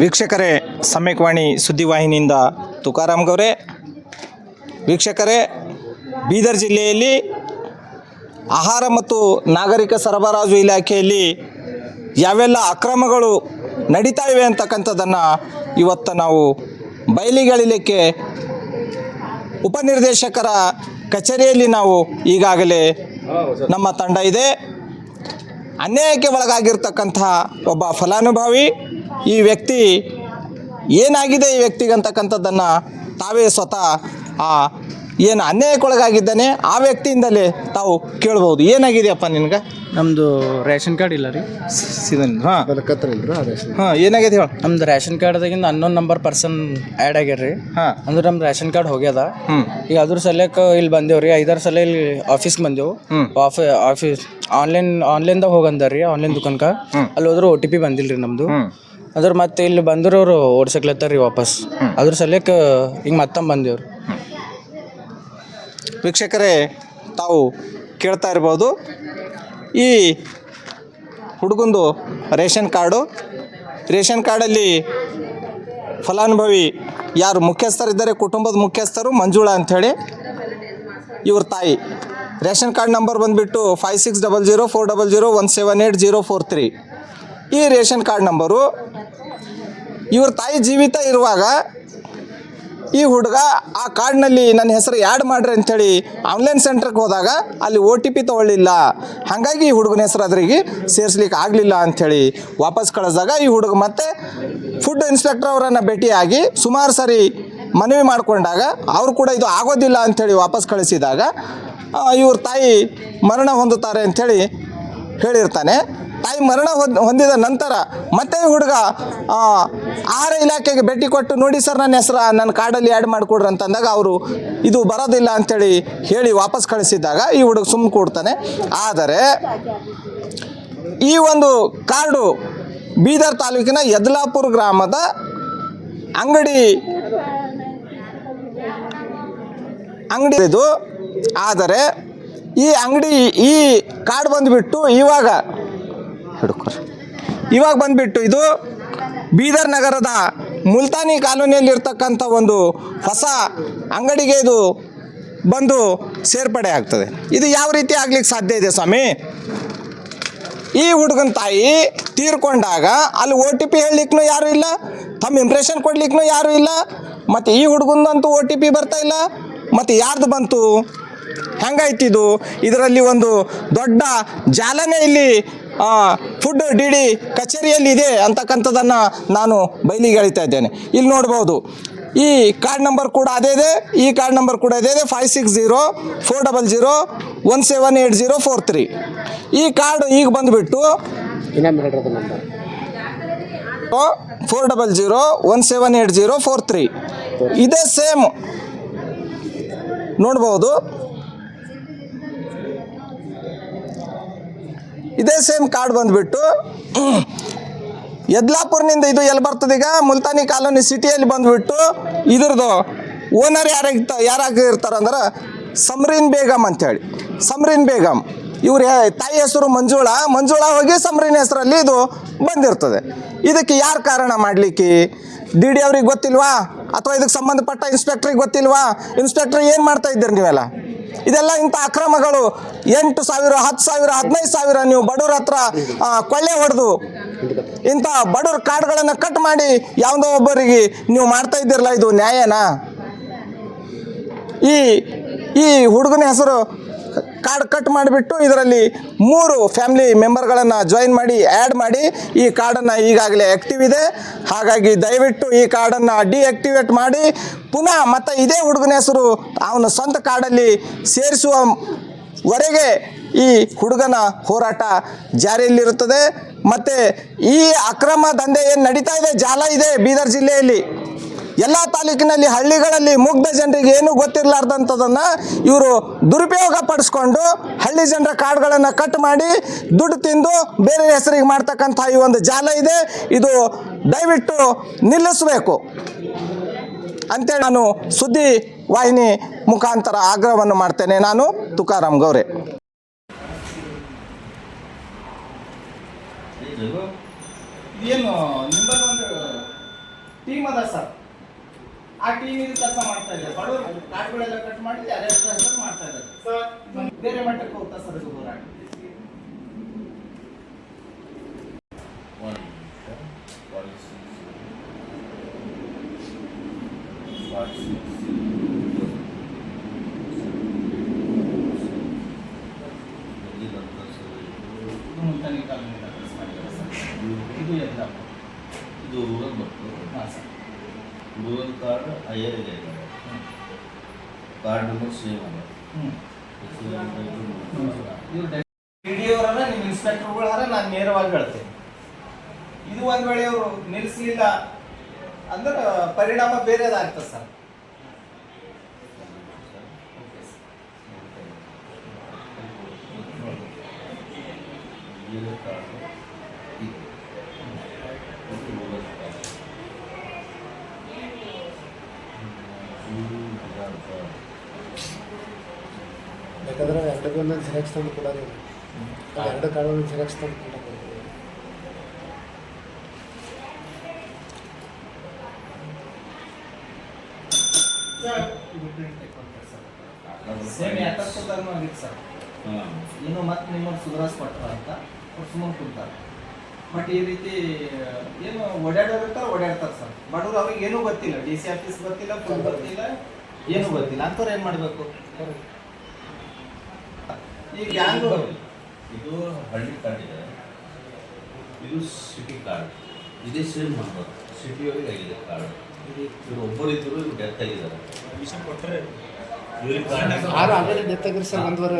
ವೀಕ್ಷಕರೇ ಸಮ್ಯಕ್ವಾಣಿ ಸುದ್ದಿವಾಹಿನಿಯಿಂದ ತುಕಾರಾಮ್ ಗೌರೆ. ವೀಕ್ಷಕರೇ, ಬೀದರ್ ಜಿಲ್ಲೆಯಲ್ಲಿ ಆಹಾರ ಮತ್ತು ನಾಗರಿಕ ಸರಬರಾಜು ಇಲಾಖೆಯಲ್ಲಿ ಯಾವೆಲ್ಲ ಅಕ್ರಮಗಳು ನಡೀತಾ ಇವೆ ಅಂತಕ್ಕಂಥದ್ದನ್ನು ಇವತ್ತು ನಾವು ಬಯಲಿಗೆಳಿಲಿಕ್ಕೆ ಉಪನಿರ್ದೇಶಕರ ಕಚೇರಿಯಲ್ಲಿ ನಾವು ಈಗಾಗಲೇ ನಮ್ಮ ತಂಡ ಇದೆ. ಅನ್ಯಾಯಕ್ಕೆ ಒಳಗಾಗಿರ್ತಕ್ಕಂಥ ಒಬ್ಬ ಫಲಾನುಭವಿ ಈ ವ್ಯಕ್ತಿ ಏನಾಗಿದೆ ಈ ವ್ಯಕ್ತಿಗೆ ಅಂತಕ್ಕಂಥದ್ದನ್ನು ತಾವೇ ಸ್ವತಃ ಆ ಏನು ಅನ್ಯಾಯಕ್ಕೊಳಗಾಗಿದ್ದಾನೆ ಆ ವ್ಯಕ್ತಿಯಿಂದಲೇ ತಾವು ಕೇಳ್ಬೋದು. ಏನಾಗಿದೆಯಪ್ಪ ನಿನ್ಗೆ? ನಮ್ಮದು ರೇಷನ್ ಕಾರ್ಡ್ ಇಲ್ಲ ರೀ. ಸಿದನ್ ಹಾಂ. ಹಾಂ ಏನಾಗಿದೆ ಹೇಳು. ನಮ್ದು ರೇಷನ್ ಕಾರ್ಡ್ದಾಗಿಂದ ಅನ್ನೋನ್ ನಂಬರ್ ಪರ್ಸನ್ ಆ್ಯಡ್ ಆಗ್ಯಾರ ರೀ ಹಾಂ. ಅಂದ್ರೆ ನಮ್ದು ರೇಷನ್ ಕಾರ್ಡ್ ಹೋಗ್ಯದ. ಹ್ಞೂ ಈಗ ಅದ್ರ ಸಲಕ್ಕೆ ಇಲ್ಲಿ ಬಂದೇವು ರೀ ಐದಾರು ಸಲ ಇಲ್ಲಿ ಆಫೀಸ್ಗೆ ಬಂದೆವು. ಆಫಿ ಆಫೀಸ್ ಆನ್ಲೈನ್ ಆನ್ಲೈನ್ದಾಗ ಹೋಗಂದಾರ ರೀ ಆನ್ಲೈನ್ ದುಕಾನ್ಕ. ಅಲ್ಲಿ ಹೋದ್ರೆ ಓ ಟಿ ಪಿ ಬಂದಿಲ್ಲ ರೀ ನಮ್ಮದು ಅದ್ರ ಮತ್ತೆ ಇಲ್ಲಿ ಬಂದಿರೋರು ಓಡ್ಸಕ್ಲತ್ತಾರ ರೀ ವಾಪಸ್. ಅದ್ರ ಸಲಕ್ಕೆ ಹಿಂಗೆ ಮತ್ತೊಮ್ಮೆ ಬಂದೇವ್ರಿ. ವೀಕ್ಷಕರೇ ತಾವು ಕೇಳ್ತಾ ಇರ್ಬೋದು ಈ ಹುಡುಗಂದು ರೇಷನ್ ಕಾರ್ಡು. ರೇಷನ್ ಕಾರ್ಡಲ್ಲಿ ಫಲಾನುಭವಿ ಯಾರು ಮುಖ್ಯಸ್ಥರಿದ್ದಾರೆ ಕುಟುಂಬದ ಮುಖ್ಯಸ್ಥರು ಮಂಜುಳಾ ಅಂಥೇಳಿ. ಇವ್ರ ತಾಯಿ. ರೇಷನ್ ಕಾರ್ಡ್ ನಂಬರ್ ಬಂದುಬಿಟ್ಟು five six double zero four double zero one seven eight zero four three ಈ ರೇಷನ್ ಕಾರ್ಡ್ ನಂಬರು. ಇವ್ರ ತಾಯಿ ಜೀವಿತ ಇರುವಾಗ ಈ ಹುಡುಗ ಆ ಕಾರ್ಡ್ನಲ್ಲಿ ನನ್ನ ಹೆಸರು ಆ್ಯಡ್ ಮಾಡ್ರಿ ಅಂಥೇಳಿ ಆನ್ಲೈನ್ ಸೆಂಟ್ರಿಗೆ ಹೋದಾಗ ಅಲ್ಲಿ ಓ ಟಿ ಪಿ ತೊಗೊಳ್ಳಿಲ್ಲ. ಹಾಗಾಗಿ ಈ ಹುಡುಗನ ಹೆಸರು ಅದ್ರಿಗೆ ಸೇರಿಸ್ಲಿಕ್ಕೆ ಆಗಲಿಲ್ಲ ಅಂಥೇಳಿ ವಾಪಸ್ ಕಳಿಸಿದಾಗ ಈ ಹುಡುಗ ಮತ್ತೆ ಫುಡ್ ಇನ್ಸ್ಪೆಕ್ಟರ್ ಅವರನ್ನು ಭೇಟಿಯಾಗಿ ಸುಮಾರು ಸರಿ ಮನವಿ ಮಾಡಿಕೊಂಡಾಗ ಅವರು ಕೂಡ ಇದು ಆಗೋದಿಲ್ಲ ಅಂಥೇಳಿ ವಾಪಸ್ ಕಳಿಸಿದಾಗ ಇವ್ರ ತಾಯಿ ಮರಣ ಹೊಂದುತ್ತಾರೆ ಅಂಥೇಳಿ ಹೇಳಿರ್ತಾನೆ. ತಾಯಿ ಮರಣ ಹೊಂದ್, ಹೊಂದಿದ ನಂತರ ಮತ್ತೆ ಹುಡುಗ ಆಹಾರ ಇಲಾಖೆಗೆ ಭೇಟಿ ಕೊಟ್ಟು ನೋಡಿ ಸರ್ ನನ್ನ ಹೆಸರು, ನನ್ನ ಕಾರ್ಡಲ್ಲಿ ಆ್ಯಡ್ ಮಾಡಿಕೊಡ್ರಿ ಅಂತಂದಾಗ ಅವರು ಇದು ಬರೋದಿಲ್ಲ ಅಂಥೇಳಿ ಹೇಳಿ ವಾಪಸ್ ಕಳಿಸಿದಾಗ ಈ ಹುಡುಗ ಸುಮ್ಮನೆ ಕೊಡ್ತಾನೆ. ಆದರೆ ಈ ಒಂದು ಕಾರ್ಡು ಬೀದರ್ ತಾಲೂಕಿನ ಯದ್ಲಾಪುರ ಗ್ರಾಮದ ಅಂಗಡಿ ಅಂಗಡಿ ಇದು. ಆದರೆ ಈ ಅಂಗಡಿ ಈ ಕಾರ್ಡ್ ಬಂದುಬಿಟ್ಟು ಇವಾಗ ಹಿಡ್ಕೊರಿ. ಇವಾಗ ಬಂದ್ಬಿಟ್ಟು ಇದು ಬೀದರ್ ನಗರದ ಮುಲ್ತಾನಿ ಕಾಲೋನಿಯಲ್ಲಿರ್ತಕ್ಕಂಥ ಒಂದು ಹೊಸ ಅಂಗಡಿಗೆ ಇದು ಬಂದು ಸೇರ್ಪಡೆ ಆಗ್ತದೆ. ಇದು ಯಾವ ರೀತಿ ಆಗ್ಲಿಕ್ಕೆ ಸಾಧ್ಯ ಇದೆ ಸ್ವಾಮಿ? ಈ ಹುಡುಗನ ತಾಯಿ ತೀರ್ಕೊಂಡಾಗ ಅಲ್ಲಿ ಓ ಟಿ ಪಿ ಹೇಳಲಿಕ್ಕೂ ಯಾರೂ ಇಲ್ಲ, ತಮ್ಮ ಇಂಪ್ರೆಷನ್ ಕೊಡ್ಲಿಕ್ಕೂ ಯಾರೂ ಇಲ್ಲ, ಮತ್ತು ಈ ಹುಡುಗಂದಂತೂ ಓ ಟಿ ಪಿ ಬರ್ತಾ ಇಲ್ಲ, ಮತ್ತು ಯಾರ್ದು ಬಂತು? ಹೆಂಗಾಯ್ತಿದು ಇದರಲ್ಲಿ ಒಂದು ದೊಡ್ಡ ಜಾಲನೆ ಇಲ್ಲಿ ಫುಡ್ ಡಿ ಡಿ ಕಚೇರಿಯಲ್ಲಿ ಇದೆ ಅಂತಕ್ಕಂಥದ್ದನ್ನು ನಾನು ಬಯಲಿಗೆ ಎಳಿತಾ ಇದ್ದೇನೆ. ಇಲ್ಲಿ ನೋಡ್ಬೋದು. ಈ ಕಾರ್ಡ್ ನಂಬರ್ ಕೂಡ ಅದೇ ಇದೆ. ಈ ಕಾರ್ಡ್ ನಂಬರ್ ಕೂಡ ಅದೇ ಇದೆ. Five six zero four double zero one seven eight zero four three ಈ ಕಾರ್ಡ್ ಈಗ ಬಂದುಬಿಟ್ಟು four double zero one seven eight zero four three ಇದೇ ಸೇಮ್ ನೋಡ್ಬೋದು. ಇದೇ ಸೇಮ್ ಕಾರ್ಡ್ ಬಂದುಬಿಟ್ಟು, ಯದ್ಲಾಪುರ್ನಿಂದ ಇದು ಎಲ್ಲಿ ಬರ್ತದೆ ಈಗ? ಮುಲ್ತಾನಿ ಕಾಲೋನಿ ಸಿಟಿಯಲ್ಲಿ ಬಂದುಬಿಟ್ಟು ಇದ್ರದ್ದು ಓನರ್ ಯಾರಾಗಿರ್ತ ಯಾರಾಗಿರ್ತಾರಂದ್ರೆ ಸಮ್ರೀನ್ ಬೇಗಮ್ ಅಂತೇಳಿ. ಸಮ್ರೀನ್ ಬೇಗಮ್ ಇವ್ರ ತಾಯಿ ಹೆಸರು ಮಂಜುಳಾ. ಮಂಜುಳಾ ಹೋಗಿ ಸಮ್ರೀನ್ ಹೆಸರಲ್ಲಿ ಇದು ಬಂದಿರ್ತದೆ. ಇದಕ್ಕೆ ಯಾರು ಕಾರಣ ಮಾಡಲಿಕ್ಕೆ? ಡಿ ಡಿ ಅವ್ರಿಗೆ ಗೊತ್ತಿಲ್ವಾ? ಅಥವಾ ಇದಕ್ಕೆ ಸಂಬಂಧಪಟ್ಟ ಇನ್ಸ್ಪೆಕ್ಟ್ರಿಗೆ ಗೊತ್ತಿಲ್ವಾ? ಇನ್ಸ್ಪೆಕ್ಟ್ರ್ ಏನು ಮಾಡ್ತಾ ಇದ್ದೀರಿ ನೀವೆಲ್ಲ? ಇದೆಲ್ಲ ಇಂಥ ಅಕ್ರಮಗಳು. ಎಂಟು ಸಾವಿರ, ಹತ್ತು ಸಾವಿರ, ಹದಿನೈದು ಸಾವಿರ ನೀವು ಬಡವ್ರ ಹತ್ರ ಕೊಳ್ಳೆ ಹೊಡೆದು ಇಂಥ ಬಡವ್ರ ಕಾರ್ಡ್ಗಳನ್ನು ಕಟ್ ಮಾಡಿ ಯಾವುದೋ ಒಬ್ಬರಿಗೆ ನೀವು ಮಾಡ್ತಾ ಇದ್ದೀರಲ್ಲ, ಇದು ನ್ಯಾಯನಾ? ಈ ಈ ಹುಡುಗನ ಹೆಸರು ಕಾರ್ಡ್ ಕಟ್ ಮಾಡಿಬಿಟ್ಟು ಇದರಲ್ಲಿ ಮೂರು ಫ್ಯಾಮಿಲಿ ಮೆಂಬರ್ಗಳನ್ನು ಜಾಯಿನ್ ಮಾಡಿ ಆ್ಯಡ್ ಮಾಡಿ ಈ ಕಾರ್ಡನ್ನು ಈಗಾಗಲೇ ಆ್ಯಕ್ಟಿವ್ ಇದೆ. ಹಾಗಾಗಿ ದಯವಿಟ್ಟು ಈ ಕಾರ್ಡನ್ನು ಡಿಆಕ್ಟಿವೇಟ್ ಮಾಡಿ, ಪುನಃ ಮತ್ತೆ ಇದೇ ಹುಡುಗನ ಹೆಸರು ಅವನ ಸ್ವಂತ ಕಾರ್ಡಲ್ಲಿ ಸೇರಿಸುವ ವರೆಗೆ ಈ ಹುಡುಗನ ಹೋರಾಟ ಜಾರಿಯಲ್ಲಿರುತ್ತದೆ. ಮತ್ತು ಈ ಅಕ್ರಮ ದಂಧೆ ಏನು ನಡೀತಾ ಇದೆ? ಜಾಲ ಇದೆ ಬೀದರ್ ಜಿಲ್ಲೆಯಲ್ಲಿ. ಎಲ್ಲ ತಾಲೂಕಿನಲ್ಲಿ ಹಳ್ಳಿಗಳಲ್ಲಿ ಮುಗ್ಧ ಜನರಿಗೆ ಏನೂ ಗೊತ್ತಿರಲಾರ್ದಂಥದನ್ನು ಇವರು ದುರುಪಯೋಗ ಪಡಿಸ್ಕೊಂಡು ಹಳ್ಳಿ ಜನರ ಕಾರ್ಡ್ಗಳನ್ನು ಕಟ್ ಮಾಡಿ ದುಡ್ಡು ತಿಂದು ಬೇರೆ ಹೆಸರಿಗೆ ಮಾಡ್ತಕ್ಕಂಥ ಈ ಒಂದು ಜಾಲ ಇದೆ. ಇದು ದಯವಿಟ್ಟು ನಿಲ್ಲಿಸಬೇಕು. ಅಂತೇಳಿ ನಾನು ಸುದ್ದಿ ವಾಹಿನಿ ಮುಖಾಂತರ ಆಗ್ರಹವನ್ನು ಮಾಡ್ತೇನೆ. ನಾನು ತುಕಾರಾಮ್ ಗೌರೆ. ಏನು ಅದ ಸರ್. ಆ ಟಿವಿ ಕೆಲಸ ಮಾಡ್ತಾ ಇದ್ದಾರೆ. ಬಡವರು ಕಾರ್ಡ್ಗಳೆಲ್ಲ ಕಟ್ ಮಾಡಿ ಅದೇ ಹೆಸರು ಮಾಡ್ತಾ ಇದ್ದಾರೆ. ಬೇರೆ ಮಟ್ಟಕ್ಕೆ ಹೋಗ್ತಾ ಸರ್ ಇದು ಹೋರಾಟ. One policy policy ಇದು ಮುಂತಾನೆ ಕಾಲೋನಿಯಿಂದ ಕೆಲಸ ಮಾಡಿದ್ದಾರೆ ಸರ್ ಇದು ಎಲ್ಲ ಇದು ರೂರಲ್ ಮತ್ತು ಹಾಂ ಸರ್ ರೂರಲ್ ಇದೆ card number same D D ನಿಮ್ಮ ಇನ್ಸ್ಪೆಕ್ಟರ್ಗಳಾರ ನಾನು ನೇರವಾಗಿ ಹೇಳ್ತೇನೆ. ಇದು ಒಂದ್ ವೇಳೆ ಅವರು ನಿಲ್ಲಿಸಲಿಲ್ಲ ಅಂದ್ರೆ ಪರಿಣಾಮ ಬೇರೆದಾಗ್ತದೆ ಸರ್. ಇದು ಬೇಕಾದ್ರೆ ಎರಡಕ್ಕೂ ಒಂದೊಂದು ಜೆರಾಕ್ಸ್ ತಂದು ಕೊಡೋದು. ಎರಡು ಕಾಳು ಒಂದೊಂದು ಜೆರಾಕ್ಸ್ ತಂದು ಕೊಡೋದು. ಸೇಮ್ ಯಾತಕ್ಕೂ ಆಗಿತ್ತು ಸರ್. ಏನು ಮತ್ತೆ ನಿಮ್ಮನ್ನು ಸುಧಾರಿಸ್ಕೊಟ್ರ ಅಂತ ಸುಮ್ಮನೆ ಕುಂತಾರೆ ಬಟ್ ಈ ರೀತಿ ಏನು ಓಡಾಡೋರಿರ್ತಾರೆ ಓಡಾಡ್ತಾರೆ ಸರ್. ಬಡವ್ರು ಅವ್ರಿಗೆ ಏನೂ ಗೊತ್ತಿಲ್ಲ. ಡಿ ಸಿ ಆಫೀಸ್ ಗೊತ್ತಿಲ್ಲ ಫುಲ್ ಗೊತ್ತಿಲ್ಲ. ಏನೂ ಗೊತ್ತಿಲ್ಲ. ಅಂಥವ್ರು ಏನು ಮಾಡಬೇಕು? ಈಗ ಯಾರು ಇದು ಹಳ್ಳಿ ಕಾರ್ಡ್ ಇದೆ. ಇದು ಸಿಟಿ ಕಾರ್ಡ್ ಇದೇ ಸೇಮ್ ಸಿಟಿ ಸಿಟಿಯವ್ರಿಗೆ ಆಗಿದೆ ಕಾರ್ಡ್ ಇವರು ಒಬ್ಬರು ಇದ್ರು ಇವ್ರು ಡೆತ್ ಆಗಿದ್ದಾರೆ. ಆರು ಡೆತ್ ಆಗಿರಿ ಸರ್ ಒಂದುವರೆ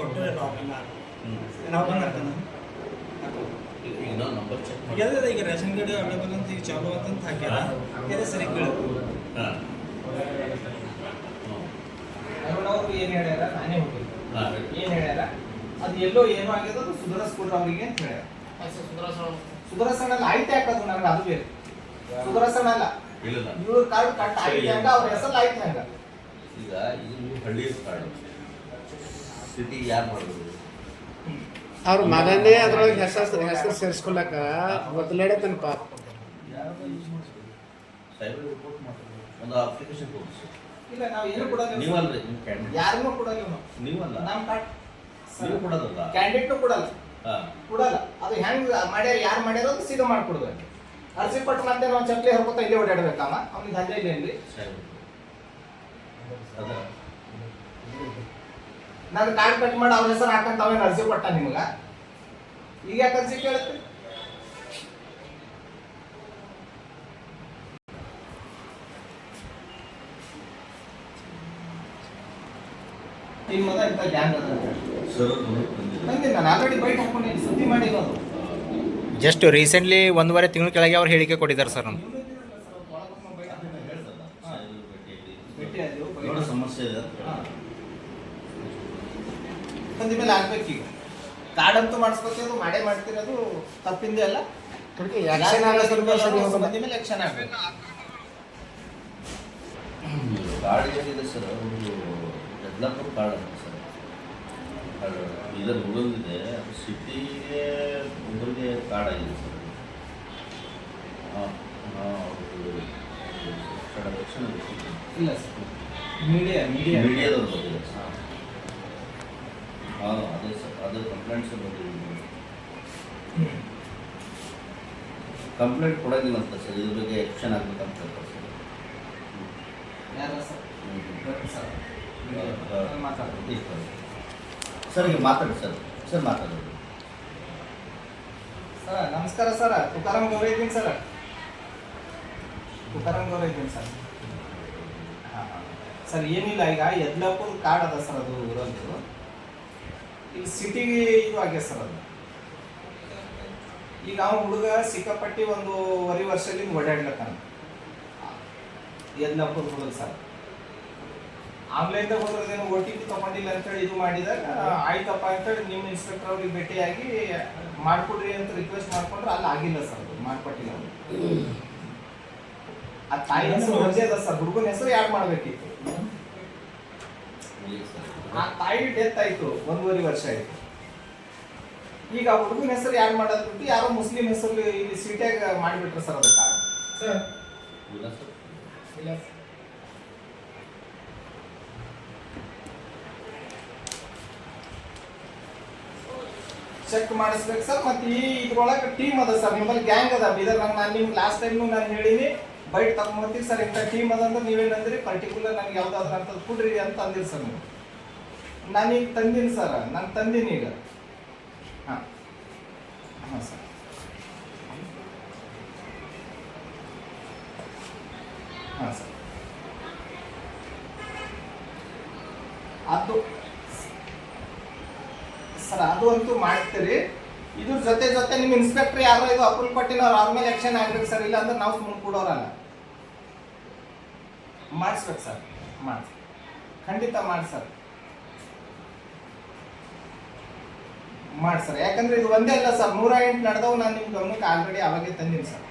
ಕೊಟ್ಟರೆ. ನಾವು ಬಂದ ಈಗ ನಂಬರ್ ಚೆಕ್ ಮಾಡಿ ಈಗ ರೇಷನ್ ಕಾರ್ಡ್ ಅವೈಲೇಬಲ್ ಅಂತ ಈಗ ಚಾಲು ಅಂತ ಹಾಕ್ಯಾರ. ಇದೆ ಸರಿ ಕೇಳು ಹಾಂ ಅರುಣವ್ರು ಏನು ಹೇಳ್ಯಾರ? ನಾನೇ ಹೋಗಿದ್ದೆ ಏನು ಹೇಳ್ಯಾರ? ಅದು ಎಲ್ಲೋ ಏನೋ ಆಗಿದೆ ಅದು ಸುಧಾರಿಸ್ಕೊಡ್ರಿ ಅವರಿಗೆ ಅಂತ ಹೇಳ್ಯಾರ. ಸುಧಾರಿಸೋಣ ಅಲ್ಲ ಆಯ್ತು ಯಾಕದು ನನಗೆ? ಅದು ಬೇರೆ. ಸುಧಾರಿಸೋಣ ಅಲ್ಲ ಇಲ್ಲ. ಇವ್ರ ಕಾರ್ಡ್ ಕಟ್ ಆಯ್ತು ಹಂಗ ಅವ್ರ ಹೆಸರು ಆಯ್ತು ಹಂಗ. ಈಗ ಇದು ಹಳ್ಳಿ ಕಾರ್ಡ್ ಸಿಟಿ ಯಾರು ಮಾಡೋದು ಅವ್ರ ಮಗನೇ ಅದ್ರೊಳಗೆ ಹೆಸರು ಹೆಸರು ಸೇರಿಸ್ಕೊಳಕ ತನ್ನ ಪಾಪ ಸೈಬರ್ ರಿಪೋರ್ಟ್ ಮಾಡಿ ಒಂದು ಅಪ್ಲಿಕೇಶನ್ ಕೊಡಿಸಿ ಇಲ್ಲ ನಾವು ಏನು ಕೊಡಲ್ಲ ನೀವಲ್ರಿ ನಿಮ್ಮ ಕ್ಯಾಂಡಿಡೇಟ್ ಯಾರನ್ನೂ ಕೊಡಲ್ಲ ನೀವು ನೀವಲ್ಲ. ನಮ್ಮ ಕಾರ್ಡ್ ನೀವು ಕೊಡೋದಲ್ಲ ಕ್ಯಾಂಡಿಡೇಟ್ನು ಕೊಡಲ್ಲ. ಹಾಂ. ಕೊಡಲ್ಲ. ಅದು ಹೆಂಗ್ ಮಾಡ್ಯಾರ ಯಾರು ಮಾಡ್ಯಾರ ಅದು ಸೀದಾ ಮಾಡ್ಕೊಡ್ಬೇಕು. ಅರ್ಜಿ ಕೊಟ್ಟು ಮತ್ತೆ ನಾವು ಚಪ್ಪಲಿ ಹರ್ಕೊತಾ ಇಲ್ಲೇ ಓಡಾಡ್ಬೇಕಮ್ಮ. ಅವ್ನಿಗೆ ದಂಧೆ ಇಲ್ಲೇನ್ರಿ ರೀ ಅದ ನಾನು ಕಾರ್ಡ್ ಕಟ್ ಮಾಡಿ ಅವ್ರ ಹೆಸರು ಹಾಕಂತ ಅವೇನು ಅರ್ಜಿ ಕೊಟ್ಟ ನಿಮ್ಗೆ? ಈಗ ಯಾಕೆ ಅರ್ಜಿ ಕೇಳುತ್ತೆ? ನಿಮ್ಮದ ಇಂಥ ಗ್ಯಾಂಗ್ ಅದ ಸರ್ ನಾನು ಆಲ್ರೆಡಿ ಬೈಟ್ ಹಾಕೊಂಡಿದ್ದೀನಿ ಸುದ್ದಿ ಮಾಡಿರೋದು. ಜಸ್ಟ್ ರೀಸೆಂಟ್ಲಿ ಒಂದೂವರೆ ತಿಂಗಳ ಕೆಳಗೆ ಅವ್ರು ಹೇಳಿಕೆ ಕೊಟ್ಟಿದ್ದಾರೆ ಸರ್ ನಮ್ಗೆ. ನೋಡೋ ಸಮಸ್ಯೆ ಇದೆ. ಹಾ. ಮೇಲೆ ಆಗ್ಬೇಕೀಗ ಕಾರ್ಡ್ ಅಂತೂ ಮಾಡಿಸ್ಕೊತೀವಿ ಮಾಡೇ ಮಾಡ್ತಿರೋದು ತಪ್ಪಿಂದೆ ಅಲ್ಲ. ಆಕ್ಷನ್ ಮೇಲೆ ಆಗ್ಬೇಕು. ಏನಿದೆ ಸರ್ ಯದ್ಲಾಪುರ ಕಾರ್ಡ್ ಅಂತ ಸರ್. ಕಾರ್ಡ್ ಇದರ ಹುಡುಗಿದೆ ಅದು ಸಿಟಿಗೆ ಒಬ್ಬರಿಗೆ ಕಾರ್ಡ್ ಆಗಿದೆ ಸರ್. ಹಾಂ ಹಾಂ ಇಲ್ಲ ಸರ್. ಮೀಡಿಯಾ ಮೀಡಿಯಾ ಮೀಡಿಯಾದವ್ರು ಬಂದಿದೆ ಸರ್. ಹಾಂ ಅದೇ ಸರ್ ಅದೇ ಕಂಪ್ಲೇಂಟ್ಸ್ ಬಂದಿದೆ ಕಂಪ್ಲೇಂಟ್ ಕೊಡೋದಿಲ್ಲ ಅಂತ ಸರ್. ಇದ್ರ ಬಗ್ಗೆ ಆ್ಯಕ್ಷನ್ ಆಗ್ಬೇಕಂತ ಹೇಳ್ತಾರೆ ಸರ್. ಯಾರ ಸರ್? ಸರ್. ಸರ್ ಈಗ ಮಾತಾಡಿ ಸರ್. ಸರ್ ಮಾತಾಡಿ. ಸರ್ ನಮಸ್ಕಾರ ಸರ್. ತುಕಾರಾಮ್ ಗೌರ ಇದ್ದೀನಿ ಸರ್. ತುಕಾರಾಮ್ ಗೌರ ಇದ್ದೀನಿ ಸರ್. ಸರ್ ಏನಿಲ್ಲ ಈಗ ಯದ್ಲಾಪುರ ಕಾರ್ಡ್ ಅದ ಸರ್ ಅದು ಊರದ್ದು ಈಗ ಸಿಟಿಗೆ ಇದು ಆಗ್ಯದ ಸರ್ ಅದು. ಈಗ ನಾವು ಹುಡುಗ ಸಿಕ್ಕಾಪಟ್ಟಿ ಒಂದೂವರೆ ವರ್ಷದಿಂದ ಓಡಾಡ್ಲತ್ತಾನ. ಯದ್ಲಾಪುರ ಹುಡುಗ ಸರ್. ಆನ್ಲೈನ್ದಾಗ ಹೋದ್ರದೇನು ಓ ಟಿ ಪಿ ತಗೊಂಡಿಲ್ಲ ಅಂತೇಳಿ ಇದು ಮಾಡಿದಾಗ ಆಯ್ತಪ್ಪ ಅಂತೇಳಿ ನಿಮ್ಮ ಇನ್ಸ್ಪೆಕ್ಟರ್ ಅವ್ರಿಗೆ ಭೇಟಿಯಾಗಿ ಮಾಡ್ಕೊಡ್ರಿ ಅಂತ ರಿಕ್ವೆಸ್ಟ್ ಮಾಡ್ಕೊಂಡ್ರೆ ಅಲ್ಲಿ ಆಗಿಲ್ಲ ಸರ್ ಅದು ಮಾಡ್ಕೊಟ್ಟಿಲ್ಲ. ಆ ತಾಯಿ ಹೆಸರು ಒಂದೇ ಅದ ಸರ್ ಹುಡುಗನ ಹೆಸರು ಯಾರು ಮಾಡ್ಬೇಕಿತ್ತು? ಸರ್. ಆ ತಾಯಿ ಡೆತ್ ಆಯ್ತು ಒಂದೂವರೆ ವರ್ಷ ಆಯ್ತು. ಈಗ ಹುಡುಗನ ಹೆಸರು ಯಾರು ಮಾಡೋದು ಬಿಟ್ಟು ಯಾರೋ ಮುಸ್ಲಿಂ ಹೆಸರು ಇಲ್ಲಿ ಸಿಟಿಯಾಗ ಮಾಡಿಬಿಟ್ರು ಸರ್ ಅದಕ್ಕೆ ಸರ್. ಇಲ್ಲ ಚೆಕ್ ಮಾಡಿಸ್ಬೇಕು ಸರ್ ಮತ್ತೆ ಈ ಇದ್ರೊಳಗೆ ಟೀಮ್ ಅದ ಸರ್ ನಿಮ್ಮಲ್ಲಿ ಗ್ಯಾಂಗ್ ಅದ. ಬೀದರ್ ನಾನು ನಿಮ್ಗೆ ಲಾಸ್ಟ್ ಟೈಮ್ ನಾನು ಹೇಳಿನಿ. ಬೈಟ್ ತಗೊಂಬರ್ತೀವಿ ಸರ್ ಇಂಥ ಟೀಮ್ ಅದ ಅಂದ್ರೆ ನೀವೇನಂದ್ರಿ ಪರ್ಟಿಕ್ಯುಲರ್ ನನಗೆ ಯಾವ್ದಾದ್ರು ಅಂತದ್ದು ಕೊಡ್ರಿ ಅಂತ ಅಂದಿರಿ ಸರ್ ನೀವು ನಾನೀಗ ತಂದೀನಿ ಸರ್ ನಾನು ತಂದೀನಿ ಈಗ. ಹಾಂ. ಹಾಂ ಸರ್ ಹಾಂ ಸರ್ ಅದು ಅದು ಅಂತೂ ಮಾಡ್ತೀರಿ. ಇದ್ರ ಜೊತೆ ಜೊತೆ ನಿಮ್ಮ ಇನ್ಸ್ಪೆಕ್ಟರ್ ಯಾರೋ ಇದು ಅಪ್ರೂವ್ ಕೊಟ್ಟಿನವ್ರು ಅವ್ರ ಮೇಲೆ ಆಕ್ಷನ್ ಆಗ್ಬೇಕು ಸರ್ ಇಲ್ಲ ಅಂದ್ರೆ ನಾವು ಸುಮ್ಮನೆ ಕೊಡೋರಲ್ಲ. ಮಾಡಿಸ್ಬೇಕು ಸರ್ ಮಾಡಿಸ್. ಖಂಡಿತ ಮಾಡಿ ಸರ್ ಮಾಡಿ ಸರ್ ಯಾಕಂದ್ರೆ ಇದು ಒಂದೇ ಅಲ್ಲ ಸರ್ ನೂರ ಎಂಟು ನಡೆದವು, ನಾನು ನಿಮ್ಮ ಗಮನಕ್ಕೆ ಆಲ್ರೆಡಿ ಅವಾಗೇ ತಂದೀನಿ ಸರಿ